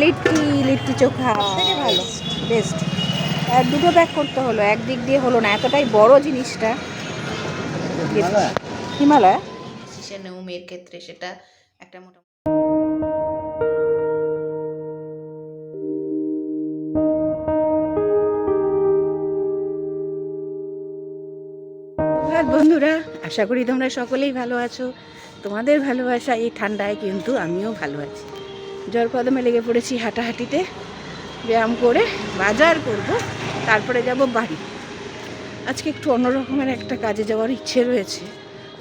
লিট্টি লিট্টি চোখা থেকে ভালো বেস্ট আর দুটো ব্যাগ করতে হলো একদিক দিয়ে হলো না এতটাই বড় জিনিসটা। হিমালয়? সে নৌমের ক্ষেত্রে সেটা একটা মোটা সুপ্রভাত বন্ধুরা আশা করি তোমরা সকলেই ভালো আছো। তোমাদের ভালোবাসা এই ঠান্ডায় কিন্তু আমিও ভালো আছি। জ্বর কদমে লেগে পড়েছি হাঁটাহাঁটিতে। ব্যায়াম করে বাজার করব, তারপরে যাব বাড়ি। আজকে একটু অন্যরকমের একটা কাজে যাওয়ার ইচ্ছে রয়েছে।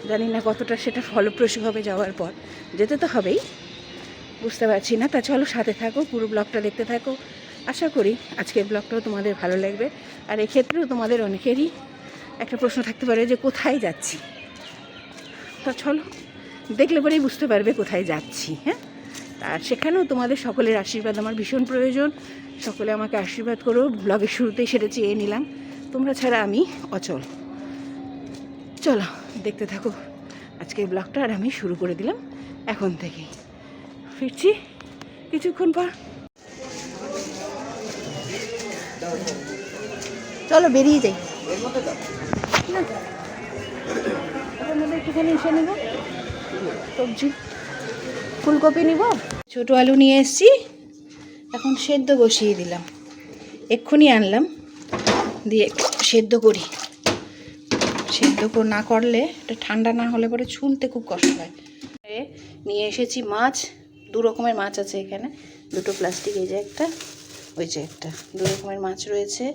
জানি না কতটা সেটা ফলপ্রসূ হবে যাওয়ার পর। যেতে তো হবেই। বুঝতে পারছি না। তা চলো সাথে থাকো, পুরো ব্লগটা দেখতে থাকো। আশা করি আজকের ব্লগটাও তোমাদের ভালো লাগবে। আর এক্ষেত্রেও তোমাদের অনেকেরই একটা প্রশ্ন থাকতে পারে যে কোথায় যাচ্ছি? তা চলো, দেখলে পরেই বুঝতে পারবে কোথায় যাচ্ছি হ্যাঁ? আর সেখানেও তোমাদের সকলের আশীর্বাদ আমার ভীষণ প্রয়োজন। সকলে আমাকে আশীর্বাদ করো। ব্লগের শুরুতেই সেটা চেয়ে নিলাম। তোমরা ছাড়া আমি অচল। চলো, দেখতে থাকো। আজকের ব্লগটা আর আমি শুরু করে দিলাম এখন থেকেই। ফিরছি কিছুক্ষণ পর। চলো, বেরিয়ে যাই। একটুখানি এসে নেব। সবজি। ফুলকপি নিব। ছোটো আলু নিয়ে এসেছি। এখন সেদ্ধ বসিয়ে দিলাম। এক্ষুনি আনলাম। দিয়ে সেদ্ধ করি। সেদ্ধ না করলে এটা ঠান্ডা না হলে পরে ছুলতে খুব কষ্ট হয়। নিয়ে এসেছি মাছ। দু রকমের মাছ আছে এখানে। দুটো প্লাস্টিক, এই যে একটা, ওই যে একটা। দু রকমের মাছ রয়েছে।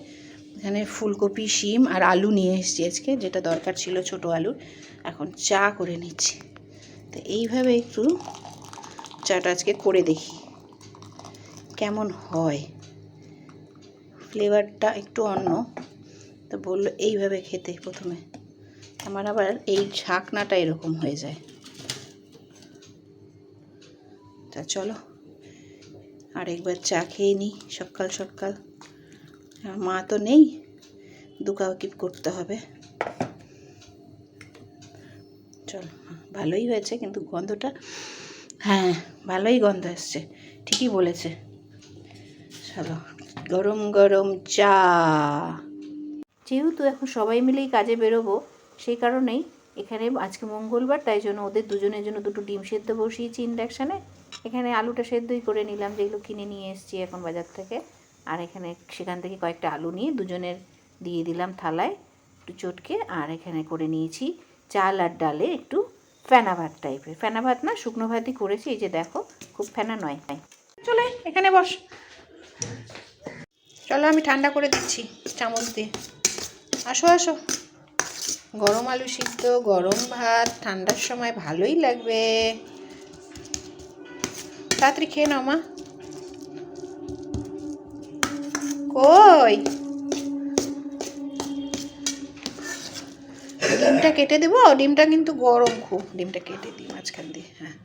এখানে ফুলকপি, শিম আর আলু নিয়ে এসেছি আজকে, যেটা দরকার ছিল ছোট আলুর। এখন চা করে নিচ্ছি। তো এইভাবে একটু চাটা আজকে করে দেখি। কেমন হয়? ফ্লেভারটা একটু অন্য। তো বলল এইভাবে খেতে প্রথমে। আমার আবার এই ঝাঁকনাটা এরকম হয়ে যায়। তা চলো, আরেকবার চা খেয়ে নিই সকাল সকাল। মা তো নেই, দু দুকাওকিপ করতে হবে। চলো, ভালোই হয়েছে কিন্তু গন্ধটা। হ্যাঁ ভালোই গন্ধ আসছে ঠিকই বলেছে। চলো, গরম গরম চা। যেহেতু এখন সবাই মিলেই কাজে বেরোবো, সেই কারণেই এখানে আজকে মঙ্গলবার, তাই জন্য ওদের দুজনের জন্য দুটো ডিম সেদ্ধ বসিয়েছি ইন্ডাকশানে। এখানে আলুটা সেদ্ধই করে নিলাম, যেগুলো কিনে নিয়ে এসেছি এখন বাজার থেকে। আর এখানে সেখান থেকে কয়েকটা আলু নিয়ে দুজনের দিয়ে দিলাম থালায়, একটু চটকে। আর এখানে করে নিয়েছি চাল আর ডালে একটু ফেনা ভাত টাইপের ফেনা ভাত না, শুকনো ভাতই করেছি, এই যে দেখো, খুব ফেনা নয় চলে, এখানে বস। চলো, আমি ঠান্ডা করে দিচ্ছি চামচ দিয়ে। আসো আসো। গরম আলু সিদ্ধ, গরম ভাত, ঠান্ডার সময় ভালোই লাগবে। তাড়াতাড়ি খেয়ে নাও, মা। কই? ডিমটা কেটে দেবো ডিমটা কিন্তু গরম খুব। ডিমটা কেটে দিই মাঝখান দিয়ে হ্যাঁ।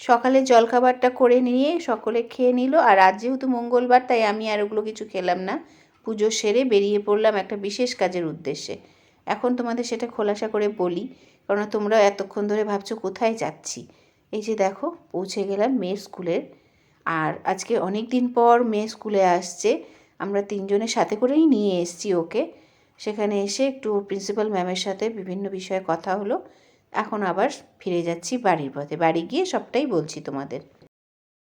সকালে জলখাবারটা করে নিয়ে সকলে খেয়ে নিল আর আজ যেহেতু মঙ্গলবার তাই আমি আর ওগুলো কিছু খেলাম না। পুজো সেরে বেরিয়ে পড়লাম একটা বিশেষ কাজের উদ্দেশ্যে। এখন তোমাদের সেটা খোলাসা করে বলি কারণ তোমরা এতক্ষণ ধরে ভাবছ কোথায় যাচ্ছি। এই যে দেখো পৌঁছে গেলাম মেয়ের স্কুলের আর আজকে অনেক দিন পর মেয়ে স্কুলে আসছে। আমরা তিনজনের সাথে করেই নিয়ে এসেছি ওকে। সেখানে এসে একটু প্রিন্সিপাল ম্যামের সাথে বিভিন্ন বিষয়ে কথা হলো। এখন আবার ফিরে যাচ্ছি বাড়ির পথে। বাড়ি গিয়ে সবটাই বলছি তোমাদের।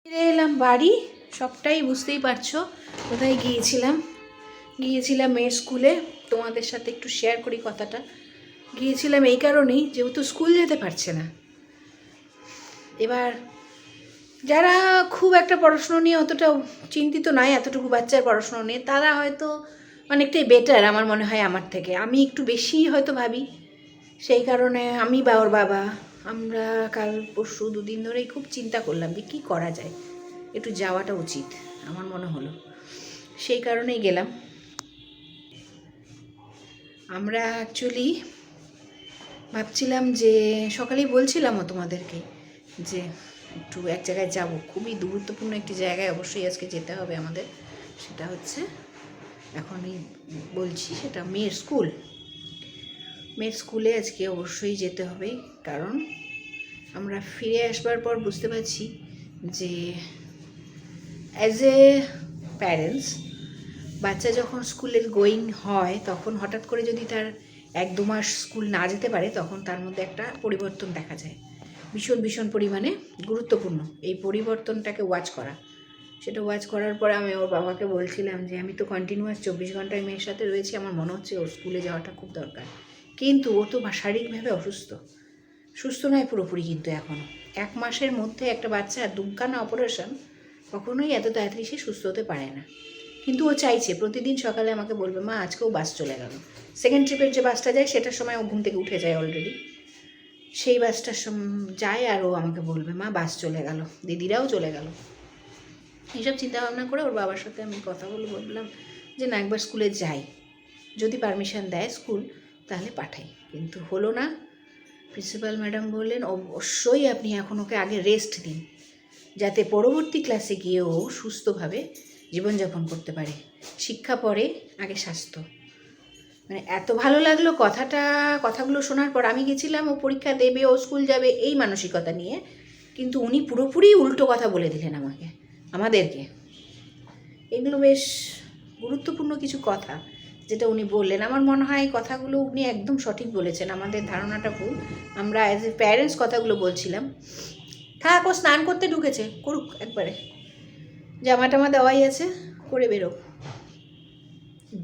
ফিরে এলাম বাড়ি, সবটাই বুঝতেই পারছ। কোথায় গিয়েছিলাম? গিয়েছিলাম মেয়ের স্কুলে তোমাদের সাথে একটু শেয়ার করি কথাটা। গিয়েছিলাম এই কারণেই, যেহেতু স্কুল যেতে পারছে না। এবার, যারা খুব একটা পড়াশুনো নিয়ে অতটা চিন্তিত নয়, এতটুকু বাচ্চার পড়াশুনো নিয়ে, তারা হয়তো অনেকটাই বেটার আমার মনে হয় আমার থেকে। আমি একটু বেশি হয়তো ভাবি। সেই কারণে আমি বা ওর বাবা, আমরা কাল পরশু দুদিন ধরেই খুব চিন্তা করলাম যে কী করা যায়। একটু যাওয়াটা উচিত, আমার মনে হলো। সেই কারণেই গেলাম। আমরা অ্যাকচুয়ালি ভাবছিলাম যে, সকালেই বলছিলামও তোমাদেরকে যে, একটু এক জায়গায় যাব। খুবই গুরুত্বপূর্ণ একটি জায়গায় অবশ্যই আজকে যেতে হবে আমাদের। সেটা হচ্ছে এখনই বলছি সেটা মেয়ের স্কুল। মেয়ের স্কুলে আজকে অবশ্যই যেতে হবে, কারণ আমরা ফিরে আসবার পর বুঝতে পারছি যে অ্যাজ এ প্যারেন্টস বাচ্চা যখন স্কুলের গোয়িং হয়, তখন হঠাৎ করে যদি তার এক দু মাস স্কুল না যেতে পারে, তখন তার মধ্যে একটা পরিবর্তন দেখা যায়। ভীষণ ভীষণ পরিমাণে গুরুত্বপূর্ণ এই পরিবর্তনটাকে ওয়াচ করা। সেটা ওয়াচ করার পরে আমি ওর বাবাকে বলছিলাম যে, আমি তো কন্টিনিউয়াস চব্বিশ ঘন্টায় মেয়ের সাথে রয়েছি, আমার মনে হচ্ছে ওর স্কুলে যাওয়াটা খুব দরকার। কিন্তু ও তো শারীরিকভাবে অসুস্থ। সুস্থ নয় পুরোপুরি কিন্তু এখনও এক মাসের মধ্যে একটা বাচ্চা দুগ্গানা অপারেশন কখনোই এত তাড়াতাড়ি সে সুস্থ হতে পারে না। কিন্তু ও চাইছে, প্রতিদিন সকালে আমাকে বলবে, মা আজকেও বাস চলে গেল। সেকেন্ড ট্রিপের যে বাসটা যায়, সেটার সময় ও ঘুম থেকে উঠে যায় অলরেডি সেই বাসটার যায় আর ও আমাকে বলবে, মা বাস চলে গেল। দিদিরাও চলে গেল। এইসব চিন্তা ভাবনা করে ওর বাবার সাথে আমি কথা বলে বললাম যে, না, একবার স্কুলে যাই। যদি পারমিশন দেয় স্কুল, তাহলে পাঠাই। কিন্তু হলো না। প্রিন্সিপাল ম্যাডাম বললেন, অবশ্যই আপনি এখন ওকে আগে রেস্ট দিন, যাতে পরবর্তী ক্লাসে গিয়েও সুস্থভাবে জীবনযাপন করতে পারে। শিক্ষা পরে, আগে স্বাস্থ্য। মানে এত ভালো লাগল কথাটা, কথাগুলো শোনার পর আমি গেছিলাম, ও পরীক্ষা দেবে, ও স্কুল যাবে, এই মানসিকতা নিয়ে। কিন্তু উনি পুরোপুরি উল্টো কথা বলে দিলেন আমাকে। আমাদেরকে। এগুলো বেশ গুরুত্বপূর্ণ কিছু কথা যেটা উনি বললেন। আমার মনে হয় এই কথাগুলো উনি একদম সঠিক বলেছেন। আমাদের ধারণাটা ভুল। আমরা অ্যাজ এ প্যারেন্টস কথাগুলো বলছিলাম। থাক, ও স্নান করতে ঢুকেছে। করুক একবারে। জামা টামা দেওয়াই আছে। করে বেরো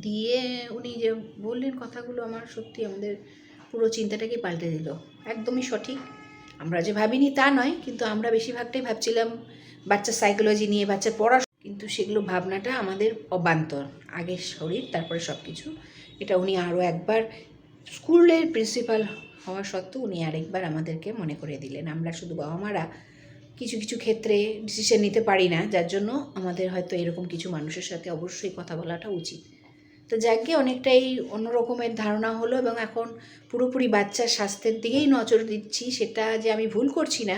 দিয়ে উনি যে বললেন কথাগুলো আমার সত্যি আমাদের পুরো চিন্তাটাকে পাল্টে দিল। একদমই সঠিক। আমরা যে ভাবিনি তা নয়, কিন্তু আমরা বেশিরভাগটাই ভাবছিলাম বাচ্চার সাইকোলজি নিয়ে বাচ্চার পড়া কিন্তু সেগুলো ভাবনাটা আমাদের অবান্তর। আগে শরীর, তারপরে সব কিছু এটা উনি আরও একবার স্কুলের প্রিন্সিপাল হওয়া সত্ত্বেও উনি আরেকবার আমাদেরকে মনে করে দিলেন। আমরা শুধু বাবা মারা কিছু কিছু ক্ষেত্রে ডিসিশন নিতে পারি না। যার জন্য আমাদের হয়তো এরকম কিছু মানুষের সাথে অবশ্যই কথা বলাটা উচিত। তো যাকে অনেকটাই অন্য রকমের ধারণা হলো এবং এখন পুরোপুরি বাচ্চার স্বাস্থ্যের দিকেই নজর দিচ্ছি, সেটা যে আমি ভুল করছি না,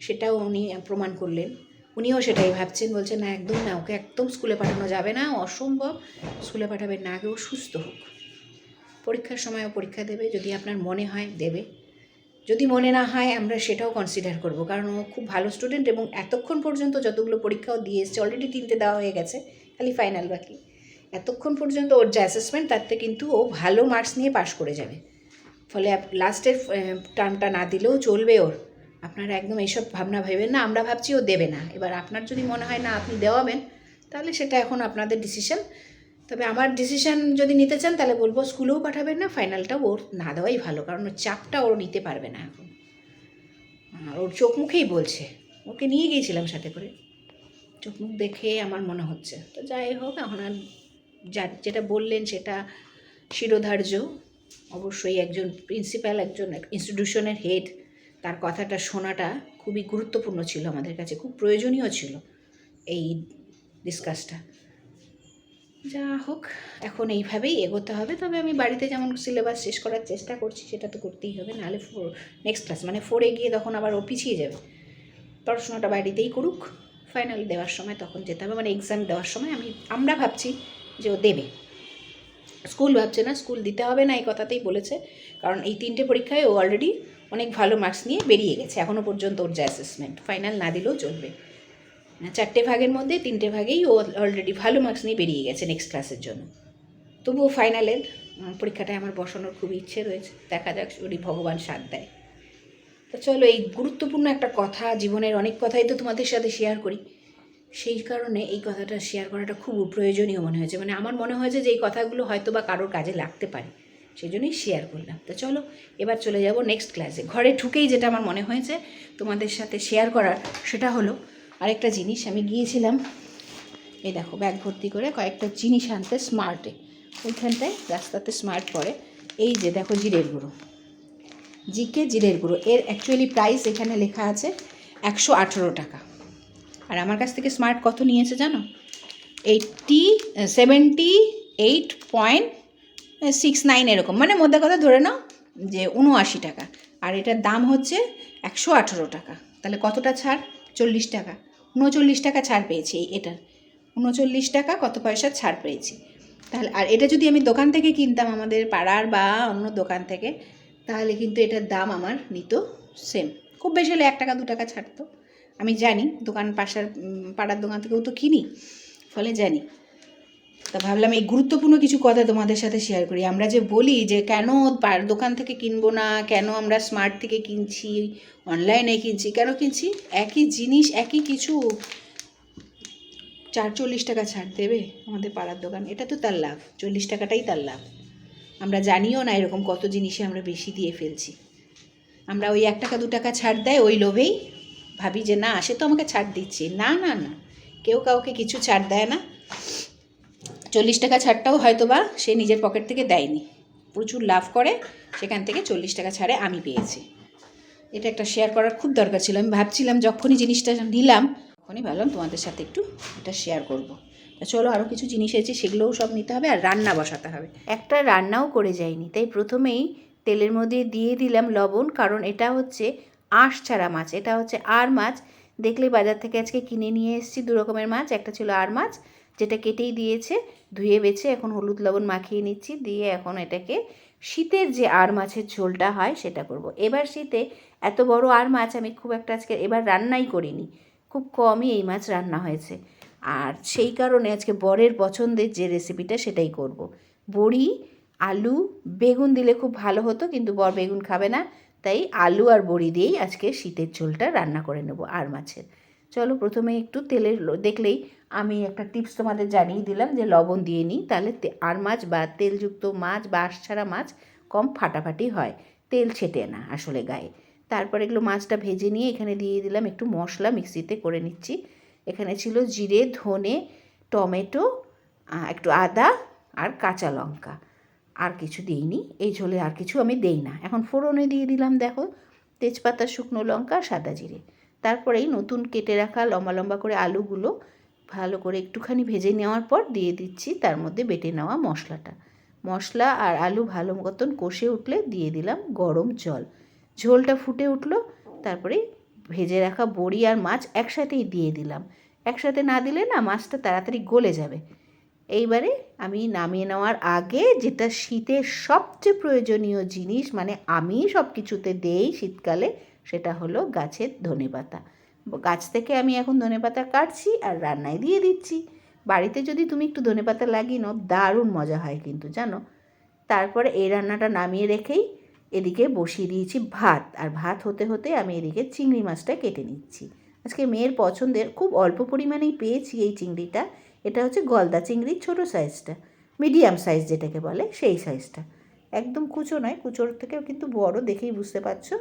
সেটাও উনি প্রমাণ করলেন। উনিও সেটাই ভাবছেন, বলছেন, না, একদম না, ওকে একদম স্কুলে পাঠানো যাবে না, অসম্ভব। স্কুলে পাঠাবেন না, আগে ও সুস্থ হোক। পরীক্ষার সময়ও পরীক্ষা দেবে, যদি আপনার মনে হয়, দেবে। যদি মনে না হয়, আমরা সেটাও কনসিডার করব। কারণ ও খুব ভালো স্টুডেন্ট এবং এতক্ষণ পর্যন্ত যতগুলো পরীক্ষাও দিয়ে এসছে অলরেডি তিনটে দেওয়া হয়ে গেছে, খালি ফাইনাল বাকি। এতক্ষণ পর্যন্ত ওর যে অ্যাসেসমেন্ট তাতে কিন্তু ও ভালো মার্কস নিয়ে পাশ করে যাবে। ফলে লাস্টের টার্মটা না দিলেও চলবে ওর। আপনারা একদম এইসব ভাবনা ভেবেন না, আমরা ভাবছি ও দেবে না। এবার আপনার যদি মনে হয় না আপনি দেওয়াবেন, তাহলে সেটা এখন আপনাদের ডিসিশন তবে আমার ডিসিশন যদি নিতে চান, তাহলে বলব স্কুলেও পাঠাবেন না ফাইনালটাও ওর না দেওয়াই ভালো, কারণ ওর চাপটা ওর নিতে পারবে না এখন। আর ওর চোখ মুখেই বলছে। ওকে নিয়ে গিয়েছিলাম সাথে করে। চোখ মুখ দেখে আমার মনে হচ্ছে। তো যাই হোক, এখন আর যা, যেটা বললেন সেটা শিরোধার্য। অবশ্যই একজন প্রিন্সিপাল একজন ইনস্টিটিউশনের হেড তার কথাটা শোনাটা খুবই গুরুত্বপূর্ণ ছিল আমাদের কাছে, খুব প্রয়োজনীয় ছিল এই ডিসকাসটা যা হোক, এখন এইভাবেই এগোতে হবে। তবে আমি বাড়িতে যেমন সিলেবাস শেষ করার চেষ্টা করছি, সেটা তো করতেই হবে। নাহলে ফোর নেক্সট ক্লাস মানে ফোরে গিয়ে তখন আবার ও পিছিয়ে যাবে। পড়াশোনাটা বাড়িতেই করুক। ফাইনাল দেওয়ার সময় তখন যেতে হবে। মানে এক্সাম দেওয়ার সময় আমি, আমরা ভাবছি যে ও দেবে। স্কুল ভাবছে না স্কুল দিতে হবে না এই কথাতেই বলেছে। কারণ এই তিনটে পরীক্ষায় ও অলরেডি অনেক ভালো মার্কস নিয়ে বেরিয়ে গেছে। এখনও পর্যন্ত ওর যে অ্যাসেসমেন্ট ফাইনাল না দিলেও চলবে। মানে চারটে ভাগের মধ্যে তিনটে ভাগেই ও অলরেডি ভালো মার্কস নিয়ে বেরিয়ে গেছে নেক্সট ক্লাসের জন্য। তবুও ফাইনালের পরীক্ষাটায় আমার বসানোর খুব ইচ্ছে রয়েছে। দেখা যাক, যদি ভগবান সাথ দেয়। তো চলো, এই গুরুত্বপূর্ণ একটা কথা, জীবনের অনেক কথাই তো তোমাদের সাথে শেয়ার করি। সেই কারণে এই কথাটা শেয়ার করাটা খুব প্রয়োজনীয় মনে হয়েছে। মানে আমার মনে হয়েছে যে এই কথাগুলো হয়তো বা কারোর কাজে লাগতে পারে। সেই জন্যই শেয়ার করলাম। তো চলো, এবার চলে যাব নেক্সট ক্লাসে ঘরে ঢুকেই যেটা আমার মনে হয়েছে তোমাদের সাথে শেয়ার করার, সেটা হলো আরেকটা জিনিস। আমি গিয়েছিলাম, এই দেখো ব্যাগ ভর্তি করে কয়েকটা জিনিস আনতে স্মার্টে ওইখানটায় রাস্তাতে স্মার্ট পড়ে। এই যে দেখো জিরের গুঁড়ো। জিকে জিরের গুঁড়ো। এর অ্যাকচুয়ালি প্রাইস এখানে লেখা আছে একশো আঠেরো টাকা। আর আমার কাছ থেকে স্মার্ট কত নিয়েছে জানো? Eighty seventy eight point six nine এরকম। মানে মধ্যে কথা ধরে নাও যে উনআশি টাকা। আর এটার দাম হচ্ছে একশো আঠেরো টাকা। তাহলে কতটা ছাড়? চল্লিশ টাকা। উনচল্লিশ টাকা ছাড় পেয়েছি এই এটার। উনচল্লিশ টাকা কত পয়সা ছাড় পেয়েছি। তাহলে আর এটা যদি আমি দোকান থেকে কিনতাম আমাদের পাড়ার বা অন্য দোকান থেকে, তাহলে কিন্তু এটার দাম আমার নিত সেম খুব বেশি হলে এক টাকা, দু টাকা ছাড়তো। আমি জানি দোকান পাশার পাড়ার দোকান থেকেও তো কিনি। ফলে জানি। তা ভাবলাম এই গুরুত্বপূর্ণ কিছু কথা তোমাদের সাথে শেয়ার করি। আমরা যে বলি যে কেন দোকান থেকে কিনবো না, কেন আমরা স্মার্ট থেকে কিনছি অনলাইনে কিনছি, কেন কিনছি? একই জিনিস, একই কিছু চার চল্লিশ টাকা ছাড় দেবে আমাদের পাড়ার দোকান। এটা তো তার লাভ, চল্লিশ টাকাটাই তার লাভ। আমরা জানিও না এরকম কত জিনিসে আমরা বেশি দিয়ে ফেলছি। আমরা ওই এক টাকা, দু টাকা ছাড় দেয়, ওই লোভেই ভাবি যে না, সে তো আমাকে ছাড় দিচ্ছে। না না না, কেউ কাউকে কিছু ছাড় দেয় না। চল্লিশ টাকা ছাড়টাও হয়তো বা সে নিজের পকেট থেকে দেয়নি। প্রচুর লাভ করে, সেখান থেকে চল্লিশ টাকা ছাড়ে আমি পেয়েছি। এটা একটা শেয়ার করার খুব দরকার ছিল। আমি ভাবছিলাম যখনই জিনিসটা নিলাম, তখনই ভাবলাম তোমাদের সাথে একটু এটা শেয়ার করব। তা চলো আরও কিছু জিনিস আছে সেগুলোও সব নিতে হবে আর রান্না বসাতে হবে। একটা রান্নাও করে যায়নি তাই প্রথমেই তেলের মধ্যে দিয়ে দিলাম লবণ, কারণ এটা হচ্ছে আঁশ ছাড়া মাছ, এটা হচ্ছে আর মাছ। দেখলে বাজার থেকে আজকে কিনে নিয়ে এসেছি, দু রকমের মাছ, একটা ছিল আর মাছ যেটা কেটেই দিয়েছে, ধুয়ে বেছে এখন হলুদ লবণ মাখিয়ে নিচ্ছি, দিয়ে এখন এটাকে শীতের যে আর মাছের ঝোলটা হয় সেটা করব। এবার শীতে এত বড় আর মাছ আমি খুব একটা আজকে এবার রান্নাই করিনি, খুব কমই এই মাছ রান্না হয়েছে আর সেই কারণে আজকে বরের পছন্দের যে রেসিপিটা সেটাই করব। বড়ি, আলু, বেগুন দিলে খুব ভালো হতো, কিন্তু বর বেগুন খাবে না, তাই আলু আর বড়ি দিয়েই আজকে শীতের ঝোলটা রান্না করে নেব আর মাছের চলো প্রথমে একটু তেলের দেখলেই আমি একটা টিপস তোমাদের জানিয়ে দিলাম যে লবণ দিয়ে নিই, তাহলে আর মাছ বা তেলযুক্ত মাছ বা আঁশ ছাড়া মাছ কম ফাটাফাটি হয়। তেল ছেটে না আসলে গায়ে। তারপর এগুলো মাছটা ভেজে নিয়ে এখানে দিয়ে দিলাম একটু মশলা মিক্সিতে করে নিচ্ছি। এখানে ছিল জিরে, ধনে, টমেটো একটু আদা আর কাঁচা লঙ্কা। আর কিছু দিইনি, এই ঝোলে আর কিছু আমি দেই না। এখন ফোড়নে দিয়ে দিলাম দেখো, তেজপাতা, শুকনো লঙ্কা, সাদা জিরে। তারপরেই নতুন কেটে রাখা লম্বা লম্বা করে আলুগুলো ভালো করে একটুখানি ভেজে নেওয়ার পর দিয়ে দিচ্ছি, তার মধ্যে বেটে নেওয়া মশলাটা। মশলা আর আলু ভালো মতন কষে উঠলে দিয়ে দিলাম গরম জল। ঝোলটা ফুটে উঠল, তারপরে ভেজে রাখা বড়ি আর মাছ একসাথেই দিয়ে দিলাম। একসাথে না দিলে না মাছটা তাড়াতাড়ি গলে যাবে। এইবারে আমি নামিয়ে নেওয়ার আগে যেটা শীতের সবচেয়ে প্রয়োজনীয় জিনিস মানে আমি সব কিছুতে দেই শীতকালে, সেটা হলো গাছের ধনেপাতা। গাছ থেকে আমি এখন ধনেপাতা কাটছি আর রান্নায় দিয়ে দিচ্ছি। বাড়িতে যদি তুমি একটু ধনেপাতা লাগিয়ে নাও, দারুণ মজা হয় কিন্তু, জানো? তারপরে এই রান্নাটা নামিয়ে রেখেই এদিকে বসিয়ে দিয়েছি ভাত। আর ভাত হতে হতে আমি এদিকে চিংড়ি মাছটা কেটে নিচ্ছি। আজকে মেয়ের পছন্দের খুব অল্প পরিমাণেই পেয়েছি এই চিংড়িটা। এটা হচ্ছে গলদা চিংড়ির ছোটো সাইজটা। মিডিয়াম সাইজ যেটাকে বলে, সেই সাইজটা। একদম কুচো নয়, কুচোর থেকেও কিন্তু বড় দেখেই বুঝতে পারছ।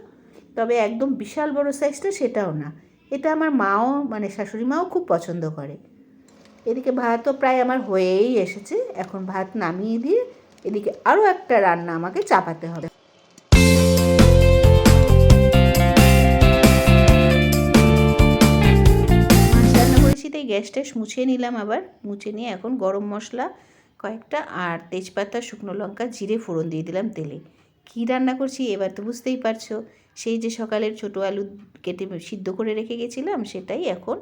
তবে একদম বিশাল বড় সাইজটা সেটাও না। এটা আমার মাও মানে শাশুড়ি মাও খুব পছন্দ করে। এদিকে ভাতও প্রায় আমার হয়েই এসেছে। এখন ভাত নামিয়ে দিয়ে এদিকে আরও একটা রান্না আমাকে চাপাতে হবে। তাই গ্যাস মুছিয়ে নিলাম আবার। মুছে নিয়ে এখন গরম মশলা, কয়েকটা আর তেজপাতা, শুকনো লঙ্কা, জিরে ফোড়ন দিয়ে দিলাম তেলে। কী রান্না করছি এবার তো বুঝতেই পারছ। সেই যে সকালের ছোটো আলু কেটে সিদ্ধ করে রেখে গেছিলাম, সেটাই এখন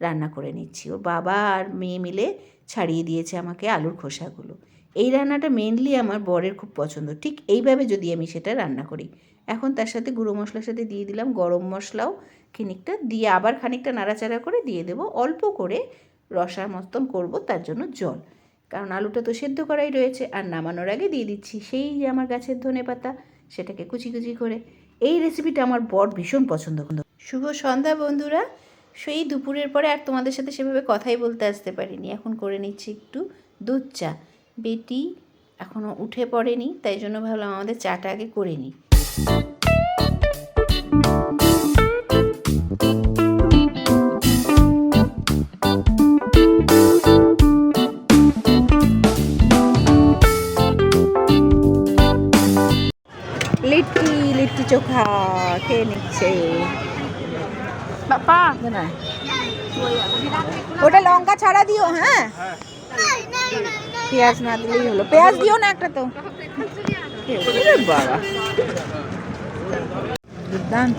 রান্না করে নিচ্ছি। ওর বাবা আর মেয়ে মিলে ছাড়িয়ে দিয়েছে আমাকে আলুর খোসাগুলো। এই রান্নাটা মেনলি আমার বরের খুব পছন্দ। ঠিক এইভাবে যদি আমি সেটা রান্না করি। এখন তার সাথে গুঁড়ো মশলার সাথে দিয়ে দিলাম গরম মশলাও খানিকটা। দিয়ে আবার খানিকটা নাড়াচাড়া করে দিয়ে দেবো। অল্প করে রসার মতন করব তার জন্য জল। কারণ আলুটা তো সেদ্ধ করাই রয়েছে। আর নামানোর আগে দিয়ে দিচ্ছি সেই যে আমার গাছের ধনে পাতা সেটাকে কুচি কুচি করে। এই রেসিপিটা আমার বর ভীষণ পছন্দ শুভ সন্ধ্যা, বন্ধুরা। সেই দুপুরের পরে আর তোমাদের সাথে সেভাবে কথাই বলতে আসতে পারিনি। এখন করে নিচ্ছি একটু দুধ চা। বেটি এখনও উঠে পড়েনি, তাই জন্য ভাবলাম আমাদের চাটা আগে করে নিই। খেয়ে নিচ্ছে না। ওটা লঙ্কা ছাড়া দিও হ্যাঁ? পেঁয়াজ না দিলেই হলো। পেঁয়াজ দিও না একটা তো। বাবা। দুর্দান্ত।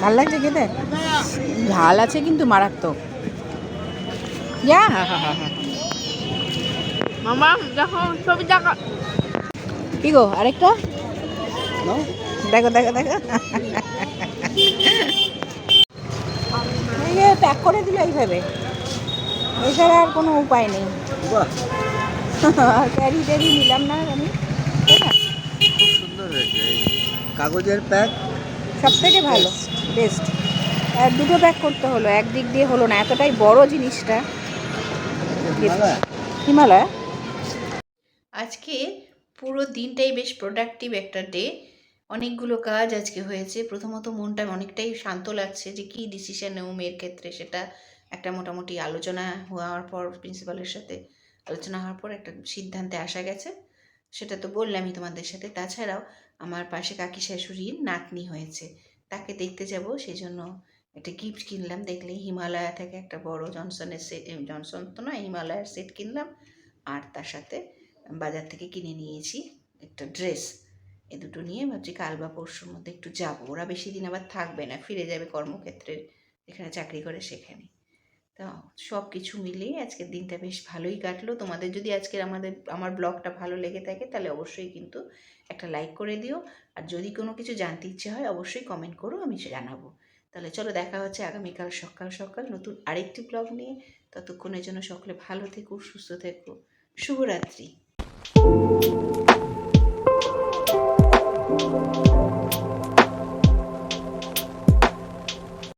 ভালো লাগছে খেতে? ঝাল আছে কিন্তু মারাত্মক। যা। হা হা হা হা। মামা দেখো ছবি দেখা। কি গো আরেকটা? দেখো দেখো দেখো। এই প্যাক করে দিল এইভাবে। এছাড়া আর কোনো উপায় নেই। ক্যারি ট্যারি নিলাম না আমি। খুব সুন্দর হয়েছে কাগজের প্যাক সব থেকে ভালো বেস্ট আর দুটো প্যাক করতে হলো একদিক দিয়ে হলো না এতটাই বড় জিনিসটা। হিমালয়। আজকে পুরো দিনটাই বেশ প্রোডাক্টিভ একটা ডে অনেকগুলো কাজ আজকে হয়েছে। প্রথমত মনটা অনেকটাই শান্ত লাগছে যে কী ডিসিশন নেব মেয়ের ক্ষেত্রে সেটা একটা মোটামুটি আলোচনা হওয়ার পর প্রিন্সিপালের সাথে আলোচনা হওয়ার পর একটা সিদ্ধান্তে আসা গেছে। সেটা তো বললামই তোমাদের সাথে। তাছাড়াও আমার পাশে কাকি শাশুড়ির নাতনি হয়েছে। তাকে দেখতে যাব সেই জন্য একটা গিফট কিনলাম। দেখলে হিমালয়া থেকে একটা বড় জনসনের সেট জনসন তো নয়, হিমালয়ার সেট কিনলাম। আর তার সাথে বাজার থেকে কিনে নিয়েছি একটা ড্রেস। এ দুটো নিয়ে ভাবছি কাল বা পরশুর মধ্যে একটু যাব। ওরা বেশি দিন আবার থাকবে না, ফিরে যাবে কর্মক্ষেত্রে, যেখানে চাকরি করে সেখানে। তো সব কিছু মিলিয়ে আজকের দিনটা বেশ ভালোই কাটলো। তোমাদের যদি আজকের আমাদের, আমার ব্লগটা ভালো লেগে থাকে, তাহলে অবশ্যই কিন্তু একটা লাইক করে দিও। আর যদি কোনো কিছু জানতে ইচ্ছে হয়, অবশ্যই কমেন্ট করো, আমি সে জানাব। তাহলে চলো দেখা হচ্ছে আগামীকাল সকাল সকাল নতুন আরেকটি ব্লগ নিয়ে। ততক্ষণের জন্য সকলে ভালো থেকো, সুস্থ থেকো। শুভরাত্রি। Thank you.